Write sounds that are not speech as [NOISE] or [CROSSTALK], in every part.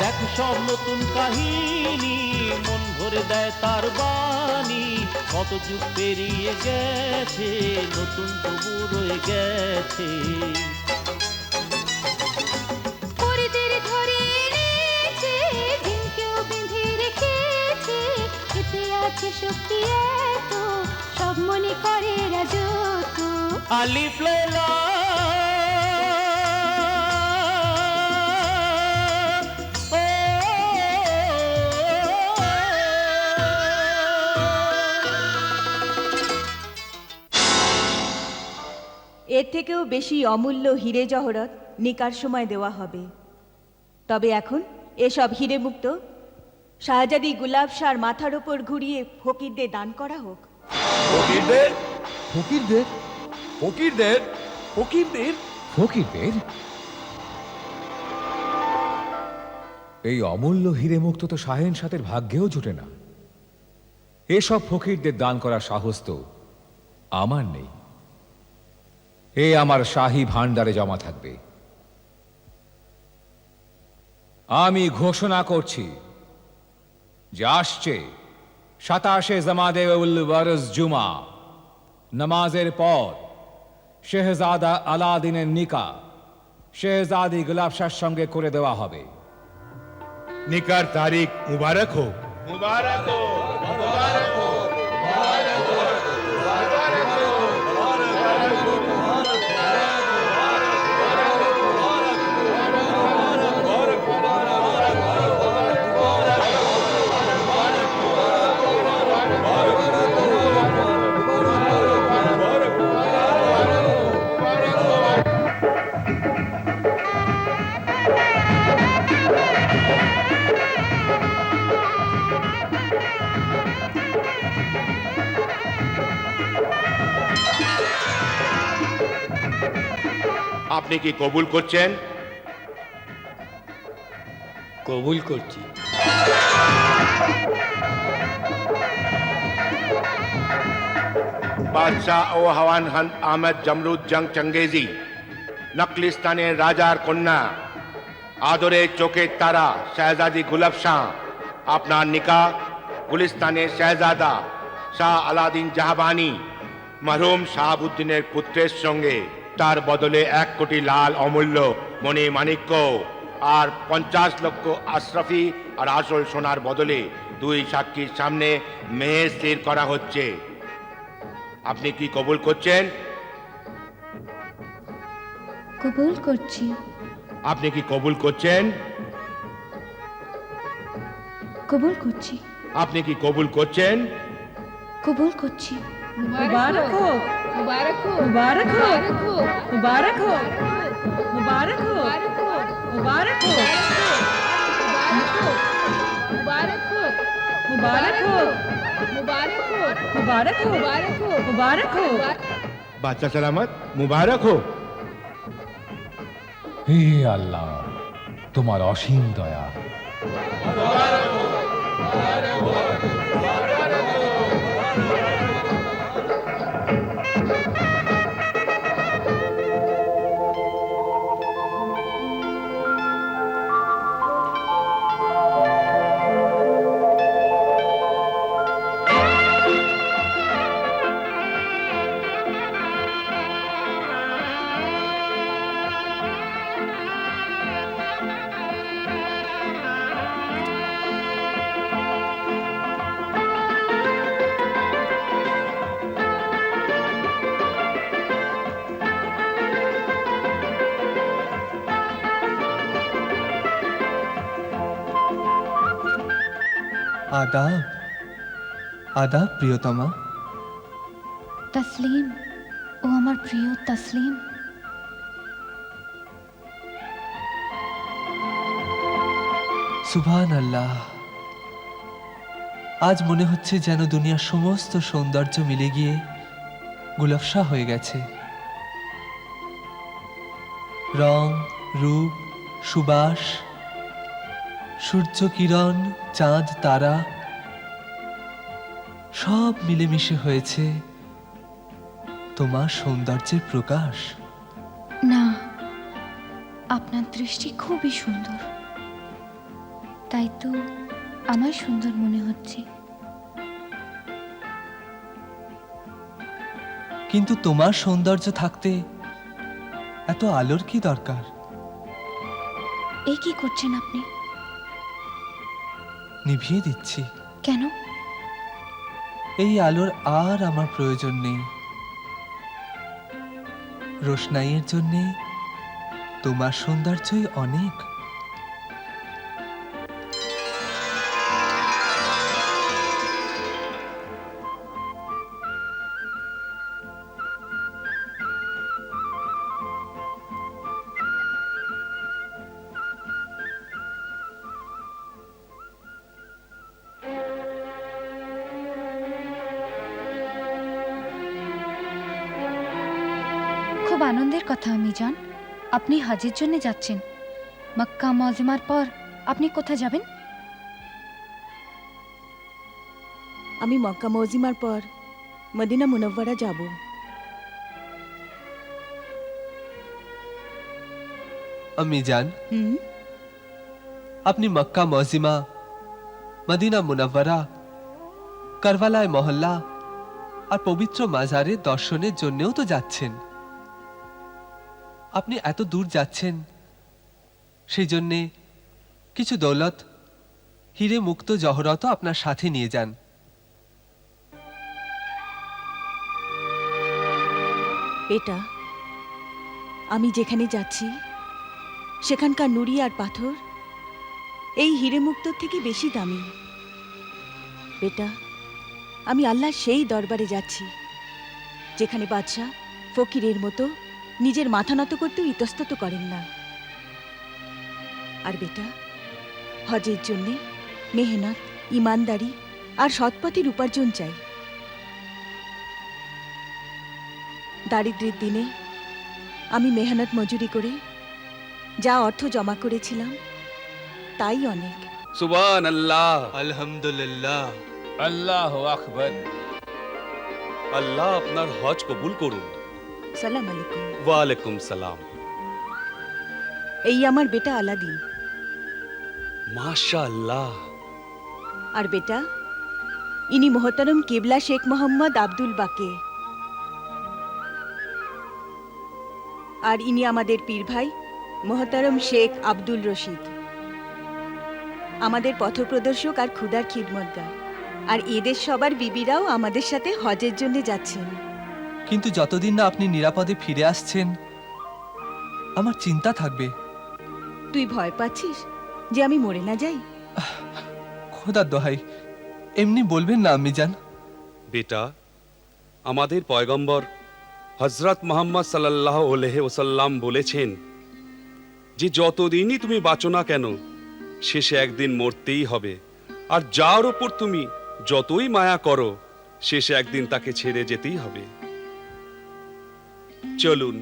দেখ সব নতুন কাহিনী মন ভরে দেয় তার বাণী। কত যুগ পেরিয়ে গেছে নতুন তবু রয়ে গেছে। আছে শক্তি এত সব মনে করে রাজত্ব। আলিফ লাইলা এর থেকেও বেশি অমূল্য হিরে জহরত নিকার সময় দেওয়া হবে। তবে এখন এসব হিরে মুক্ত শাহজাদি গুলাব শাহর মাথার ওপর ঘুরিয়ে ফকিরদের দান করা হোক। ফকিরদের? ফকিরদের? ফকিরদের? ফকিরদের? ফকিরদের? এই অমূল্য হীরে মুক্ত তো শাহেন সাথের ভাগ্যেও জোটে না। এসব ফকিরদের দান করার সাহস তো আমার নেই। এ আমার শাহী ভাণ্ডারে জমা থাকবে। আমি ঘোষণা করছি যে আসছে সাতাশে জামাদে উল বরস জুমা। নামাজের পর শেহজাদা আলাদিনের নিকা শেহজাদি গুলাবশার সঙ্গে করে দেওয়া হবে। নিকার তারিখ মুবারক হোক। মুবারক হোক মুবারক হোক মুবারক হোক। আপনি কি কবুল করছেন? কবুল করছি। বাদশাহ ও হাওয়ান হান আহমেদ জমরুদ জং চঙ্গেজি নকলিস্তানের রাজার কন্যা আদরে চোখের তারা শাহজাদি গুলাব শাহ আপনার নিকা গুলিস্তানের শাহজাদা শাহ আলাদিন জাহাবানি মরহুম শাহাবুদ্দিনের পুত্রের সঙ্গে। তার বদলে এক কোটি লাল অমূল্য মণি মাণিক্য আর পঞ্চাশ লক্ষ আশরাফি আর আসল সোনার বদলে দুই সাক্ষীর সামনে মেয়ে স্থির করা হচ্ছে। আপনি কি কবুল করছেন? কবুল করছি। আপনি কি কবুল করছেন? কবুল করছি। আপনি কি কবুল করছেন? কবুল করছি। মুবারক। হোক মুবারক হোক মুবারক হোক মুবারক হোক মুবারক হোক মুবারক হোক মুবারক হোক মুবারক হোক মুবারক হোক মুবারক হোক মুবারক হোক মুবারক হোক মুবারক হোক বাচ্চা সালামত মুবারক হোক হে আল্লাহ তোমার অসীম দয়া আদাব আদাব প্রিয়তমা। তসলিম ও আমার প্রিয় তসলিম। সুবহান আল্লাহ আজ মনে হচ্ছে যেন দুনিয়ার সমস্ত সৌন্দর্য মিলে গিয়ে গুলফসা হয়ে গেছে। রং রূপ সুবাস সূর্য কিরণ চাঁদ তারা সব মিলেমিশে হয়েছে তোমার সৌন্দর্যের প্রকাশ। না আপনার দৃষ্টি খুবই সুন্দর। তাই তো আমার সুন্দর মনে হচ্ছে। কিন্তু তোমার সৌন্দর্য থাকতে এত আলোর কি দরকার? এই কি করছেন আপনি? নিভিয়ে দিচ্ছি। কেন? এই আলোর আর আমার প্রয়োজন নেই। রোশনাইয়ের জন্যে তোমার সৌন্দর্যই অনেক। খুব কথা আমি জান আপনি হাজের জন্য যাচ্ছেন। মক্কা মজিমার পর আপনি কোথায় যাবেন? আমি মক্কা মজিমার পর মদিনা মুনব্বরা যাব। আমি জান হুম? আপনি মক্কা মজিমা মদিনা মুনাব্বারা কারবালায় মহল্লা আর পবিত্র মাজারে দর্শনের জন্যও তো যাচ্ছেন। আপনি এত দূর যাচ্ছেন, সেই জন্যে কিছু দৌলত, হিরে মুক্ত জহরতও আপনার সাথে নিয়ে যান। এটা আমি যেখানে যাচ্ছি, সেখানকার নুড়ি আর পাথর, এই হিরে মুক্তোর থেকে বেশি দামি। বেটা আমি আল্লাহ সেই দরবারে যাচ্ছি, যেখানে বাদশাহ ফকিরের মতো নিজের মাথা নত করতেও ইতস্তত করেন না। আর বেটা হজের জন্যে মেহনত ইমানদারি আর সৎপথের উপার্জন চাই। দারিদ্রের দিনে আমি মেহনত মজুরি করে যা অর্থ জমা করেছিলাম তাই অনেক। সুবান আল্লাহ আলহামদুলিল্লাহ। আল্লাহ আকবর। আল্লাহ আপনার হজ কবুল করুন। সালাম আলাইকুম। ওয়ালাইকুম সালাম। এই আমার বেটা আলাদিন মাশা আল্লাহ আর বেটা ইনি মোহতারম কেবলা শেখ মোহাম্মদ আব্দুল বাকে। আর ইনি আমাদের পীর ভাই মোহতারম শেখ আব্দুল রশিদ। আমাদের পথপ্রদর্শক আর ক্ষুদার খিদমতগার। আর এদের সবার বিবিরাও আমাদের সাথে হজের জন্য যাচ্ছেন। কিন্তু যতদিন না আপনি নিরাপদে ফিরে আসছেন আমার চিন্তা থাকবে। তুই ভয় পাচ্ছিস যে আমি মরে না যাই? খোদার দোহাই এমনি বলবেন না আমি জান বেটা আমাদের পয়গম্বর হজরত মোহাম্মদ সাল্লাহ ওলেহে ওসাল্লাম বলেছেন যে যতদিনই তুমি বাঁচো না কেন শেষে একদিন মরতেই হবে। আর যার ওপর তুমি যতই মায়া করো শেষে একদিন তাকে ছেড়ে যেতেই হবে। চলুন।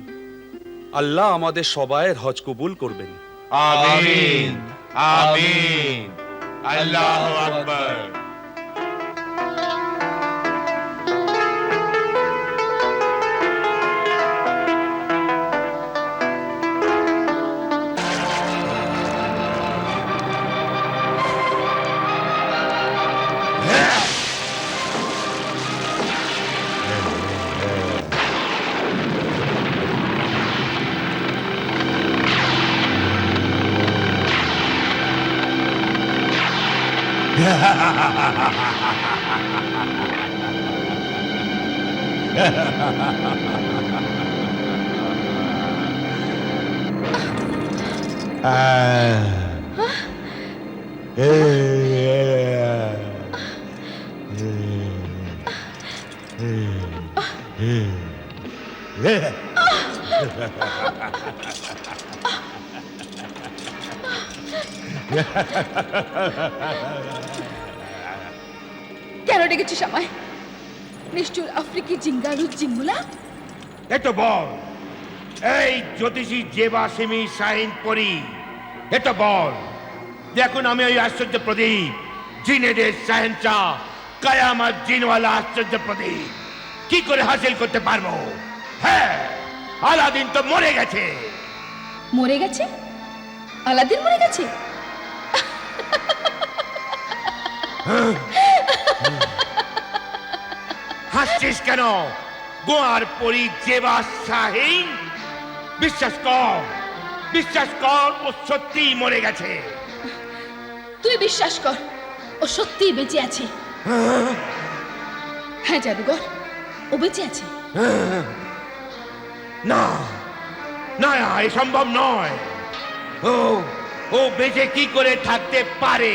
আল্লাহ আমাদের সবাইয়ের হজ কবুল করবেন। আমিন। আমিন। আল্লাহু আকবার। 아, 에, 에, 에, 에, 에. কেন ডেকেছিস আমায়? নিষ্ঠুর আফ্রিকি জিঙ্গারু জিঙ্গুলা? এটা বল। এই জ্যোতিষী জেবা সিমি শাহিন পরি এটা বল। দেখুন আমি ওই আশ্চর্য প্রদীপ জিনেদের শাহেনশাহ কায়ামাত জিনওয়ালা আশ্চর্য প্রদীপ। কি করে হাসিল করতে পারব? হ্যাঁ আলাদিন তো মরে গেছে। মরে গেছে? আলাদিন মরে গেছে? হাসছিস কেন? গোয়ার পরি জেবা শাহীন। বিশ্বাস কর বিশ্বাস কর ও সত্যিই মরে গেছে। তুই বিশ্বাস কর ও সত্যিই বেঁচে আছে। হ্যাঁ জাদুঘর ও বেঁচে আছে। না না এ সম্ভব নয়। ও ও বেঁচে কি করে থাকতে পারে?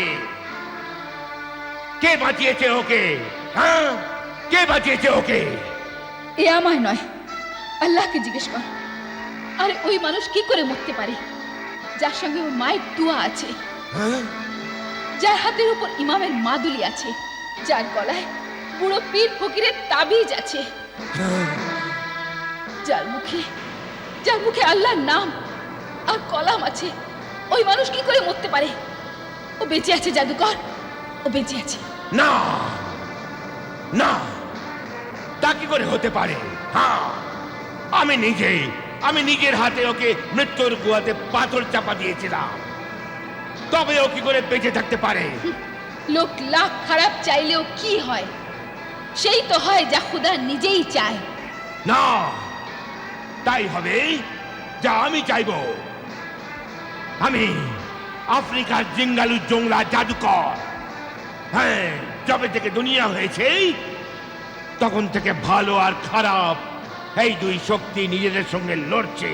কে বাঁচিয়েছে ওকে? হ্যাঁ? কে বাঁচিয়েছে ওকে? এ আমায় নয় আল্লাহকে জিজ্ঞেস কর। আরে ওই মানুষ কি করে মরতে পারে? যার সঙ্গে ওর মায়ের দুয়া আছে। যার হাতের উপর ইমামের মাদুলি আছে যার গলায় বুড়ো পীর ফকিরের তাবিজ আছে। যার মুখে যার মুখে আল্লাহর নাম আর কলাম আছে ওই মানুষ কি করে মরতে পারে? ও বেঁচে আছে জাদুকর। ও বেঁচে আছে। না! না! তা কি করে হতে পারে? হ্যাঁ আমি নিজেই আমি নিজের হাতে ওকে মৃত্যুর গুহাতে পাথর চাপা দিয়েছিলাম। তবে ও কি করে বেঁচে থাকতে পারে? লোক লাখ খারাপ চাইলেও কি হয়? সেই তো হয় যা খুদা নিজেই চায়। না! তাই হবে যা আমি চাইব। আমি আফ্রিকার জিঙ্গালু জংলা জাদুকর। হ্যাঁ যবে থেকে দুনিয়া হয়েছে, তখন থেকে ভালো আর খারাপ এই দুই শক্তি নিজেদের সঙ্গে লড়ছে।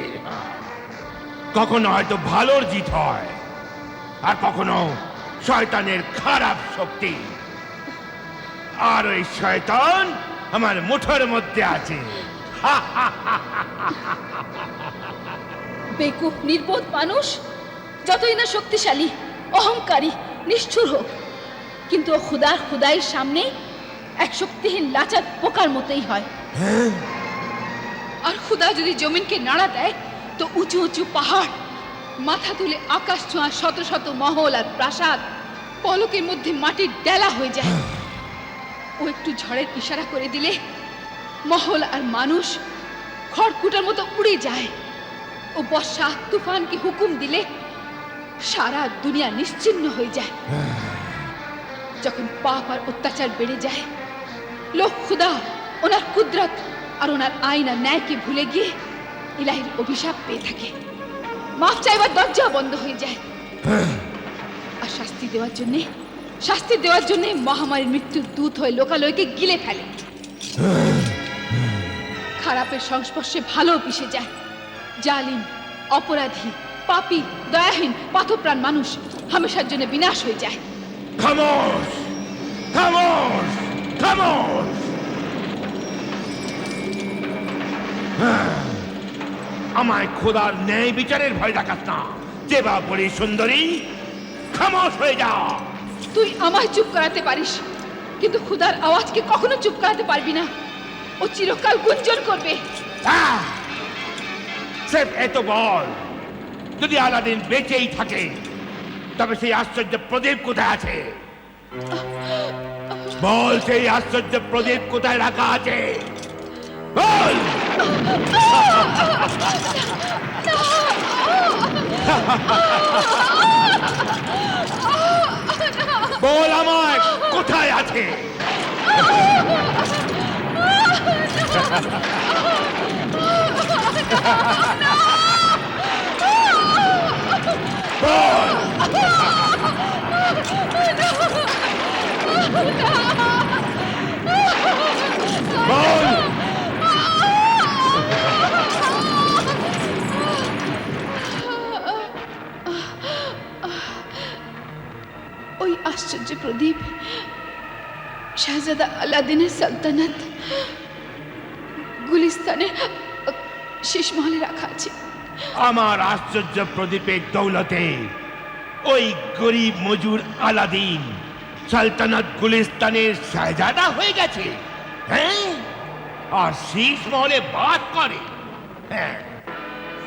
কখনো হয়তো ভালোর জিত হয়, আর কখনো শয়তানের খারাপ শক্তি। আর ওই শয়তান আমার মুঠোর মধ্যে আছে। বেকুব, নির্বোধ মানুষ যতই না শক্তিশালী, অহংকারী, নিষ্ঠুর হোক, কিন্তু খুদার খুদাইয়ের সামনে এক শক্তিহীন লাচার পোকার মতোই হয়। আর খুদা যদি জমিনকে নাড়া দেয়, তো উঁচু উঁচু পাহাড়, মাথা তুলে আকাশ ছোঁয়া শত শত মহল আর প্রাসাদ, পলকের মধ্যে মাটির ডেলা হয়ে যায়। ও একটু ঝড়ের ইশারা করে দিলে মহল আর মানুষ খড়কুটার মতো উড়ে যায়। ও বর্ষা, তুফানকে হুকুম দিলে সারা দুনিয়া নিশ্চিহ্ন হয়ে যায়। যখন পাপ আর অত্যাচার বেড়ে যায়, লোক খুদা, ওনার কুদরত আর ওনার আইন আর ন্যায়কে ভুলে গিয়ে ইলাহির অভিশাপ পেয়ে থাকে। মাফ চাইবার দরজা বন্ধ হয়ে যায়। আর শাস্তি দেওয়ার জন্যে, শাস্তি দেওয়ার জন্যে মহামারীর মৃত্যুর দূত হয়ে লোকালয়কে গিলে ফেলে। খারাপের সংস্পর্শে ভালো পিষে যায়। জালিম, অপরাধী পাপী দয়াহীন পাথপ্রাণ মানুষ হামেশার জন্য বিনাশ হয়ে যায়। খামোশ! খামোশ! খামোশ! হ্যাঁ, আমায় খোদার ন্যায় বিচারের ভয় দেখাস না। যে বা বলি সুন্দরী খামোশ হয়ে যা। তুই আমায় চুপ করাতে পারিস কিন্তু খুদার আওয়াজকে কখনো চুপ করাতে পারবি না। ও চিরকাল গুঞ্জন করবে! স্রেফ এত বল। যদি আলাদিন বেঁচেই থাকে তবে সেই আশ্চর্য প্রদীপ কোথায় আছে? বল সেই আশ্চর্য প্রদীপ কোথায় রাখা আছে? বল! বল আমায় কোথায় আছে? বল [LAUGHS] [LAUGHS] ওই আশ্চর্য প্রদীপ শাহজাদা আলাদিনের সালতানাত গুলিস্তানের শেষ মহলে রাখা আছে। আমার আশ্চর্য প্রদীপের দৌলতে ওই গরিব মজুর আলাদিন সালতানাত গুলিস্তানের শাহজাদা হয়ে গেছে হ্যাঁ? আর শীষ মহলে বাস করে হ্যাঁ?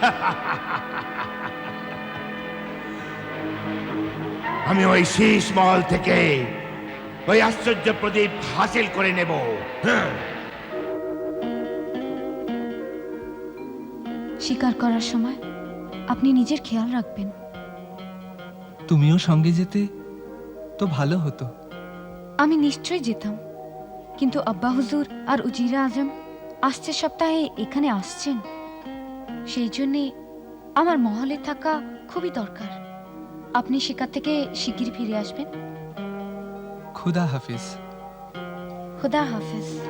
[LAUGHS] আমি ওই শীষ মহল থেকে ওই আশ্চর্য প্রদীপ হাসিল করে নেব হ্যাঁ? শিকার করার সময় আপনি নিজের খেয়াল রাখবেন। তুমিও সঙ্গে যেতে তো ভালো হতো। আমি নিশ্চয়ই যেতাম। কিন্তু আব্বা হুজুর আর উজিরা আজম আসছে সপ্তাহে এখানে আসছেন। সেই জন্যে আমার মহলে থাকা খুবই দরকার। আপনি শিকার থেকে শিগগির ফিরে আসবেন। খুদা হাফিজ। খুদা হাফিজ।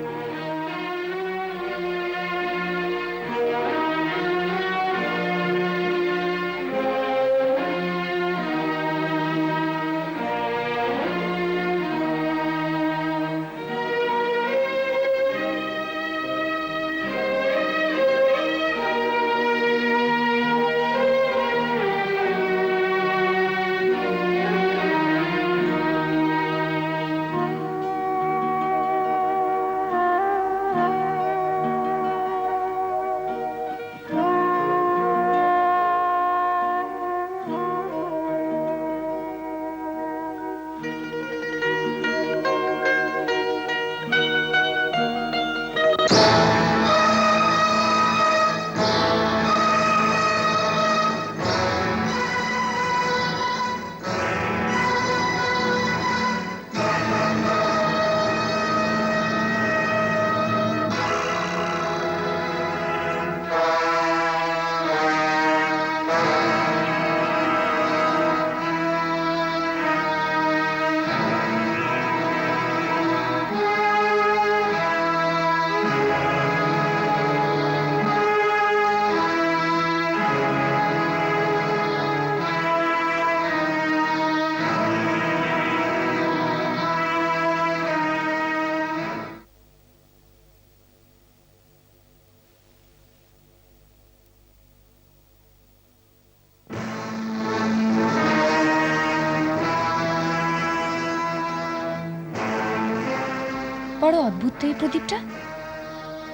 বড় অদ্ভুত এই প্রদীপটা।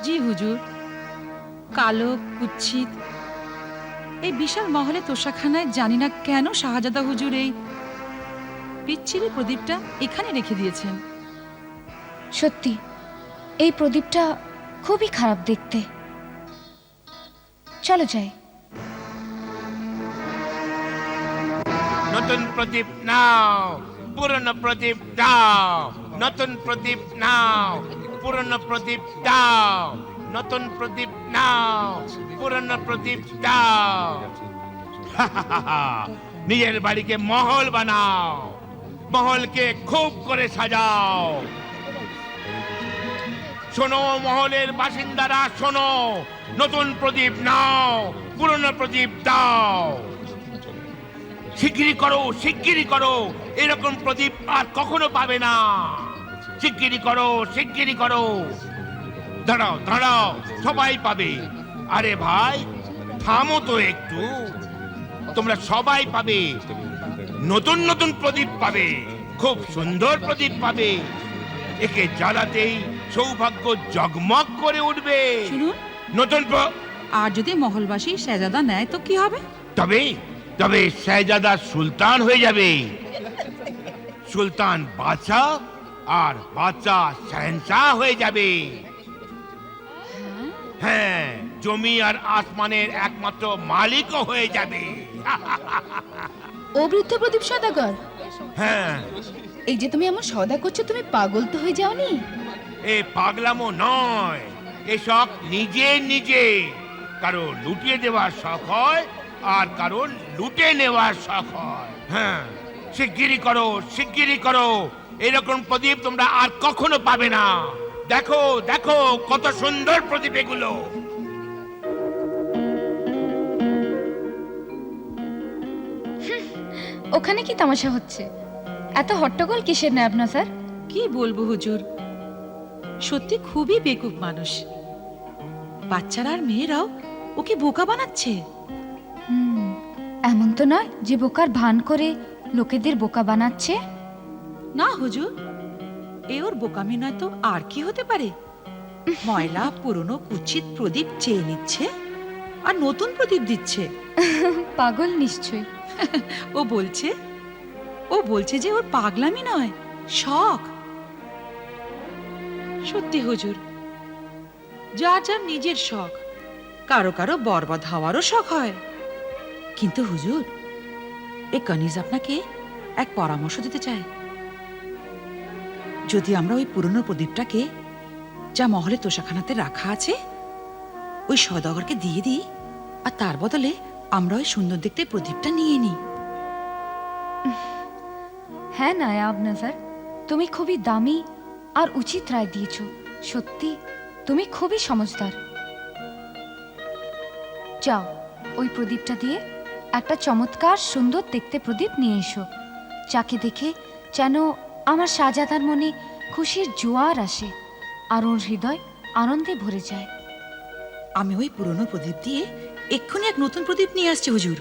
জি হুজুর কালো কুচ্ছিত এই বিশাল মহলে তোষাখানায় জানি না কেন শাহজাদা হুজুর এই পিচ্ছিরি প্রদীপটা এখানে রেখে দিয়েছেন। সত্যি এই প্রদীপটা খুবই খারাপ দেখতে। চলো যাই। নতুন প্রদীপ নাও। পুরনো প্রদীপ দাও, নতুন প্রদীপ নাও, পুরনো প্রদীপ দাও, নতুন প্রদীপ নাও, পুরনো প্রদীপ দাও। [LAUGHS] নিজের বাড়িকে মহল বানাও, মহলকে খুব করে সাজাও। শোনো মহলের বাসিন্দারা, শোনো, নতুন প্রদীপ নাও, পুরনো প্রদীপ দাও। শিগগিরি করো শিগগিরি করো। এরকম প্রদীপ আর কখনো পাবে না। শিগগিরি করো শিগগিরি করো। দাঁড়াও দাঁড়াও সবাই পাবে। আরে ভাই থামো তো একটু। তোমরা সবাই পাবে। নতুন নতুন প্রদীপ পাবে। খুব সুন্দর প্রদীপ পাবে। একে জ্বালাতেই সৌভাগ্য জগমগ করে উঠবে। নতুন আর যদি মহলবাসী শেজাদা নেয় তো কি হবে? তবে তবে শাহজাদা সুলতান হয়ে যাবে। সুলতান বাদশাহ আর বাদশাহ শাহেনশাহ হয়ে যাবে। হ্যাঁ জমি আর আসমানের একমাত্র মালিকও হয়ে যাবে। ও বৃদ্ধ প্রদীপ সদাগর। হ্যাঁ। এই যে তুমি এমন সদা করছ তুমি পাগল তো হয়ে যাওনি? এ পাগলামো নয় এসব নিজে নিজে। কারও লুটিয়ে দেওয়ার শখ হয় আর কারও লুটে নেওয়ার শখ হয়। হ্যাঁ। শিগগিরি করো শিগগিরি করো। এরকম প্রদীপ তোমরা আর কখনো পাবে না। দেখো দেখো কত সুন্দর প্রদীপ এগুলো। ওখানে কি তামাশা হচ্ছে? এত হট্টগোল কিসের না স্যার? কি বলব হুজুর? সত্যি খুবই বেকুব মানুষ। বাচ্চারা আর মেয়েরাও ওকে বোকা বানাচ্ছে? হুম এমন তো নয় যে বোকার ভান করে লোকেদের বোকা বানাচ্ছে? না হুজুর। এ ওর বোকামি নয় তো আর কি হতে পারে? [LAUGHS] ময়লা পুরনো কুচিত প্রদীপ চেয়ে নিচ্ছে আর নতুন প্রদীপ দিচ্ছে। [LAUGHS] পাগল নিশ্চয় [LAUGHS] ও বলছে ও বলছে যে ওর পাগলামি নয় শখ। সত্যি হুজুর। যার যার নিজের শখ কারও কারও বরবাদ হওয়ারও শখ হয়। কিন্তু হুজুর, এ কনিজ আপনাকে এক পরামর্শ দিতে চায়। যদি আমরা ওই পুরনো প্রদীপটাকে যা মহলে তোষাখানাতে রাখা আছে, ওই সদাগরকে দিয়ে দিই, আর তার বদলে আমরা ওই সুন্দর দেখতে প্রদীপটা নিয়ে নিই। হ্যাঁ নায়াব নজর তুমি খুবই দামি আর উচিত রায় দিয়েছ। সত্যি, তুমি খুবই সমজদার যাও, ওই প্রদীপটা দিয়ে একটা চমৎকার, সুন্দর দেখতে প্রদীপ নিয়ে এসো। যাকে দেখে যেন আমার শাহজাদার মনে খুশির জোয়ার আসে, আর ওর হৃদয় আনন্দে ভরে যায়। আমি ওই পুরনো প্রদীপ দিয়ে এক্ষুনি এক নতুন প্রদীপ নিয়ে আসছি, হুজুর।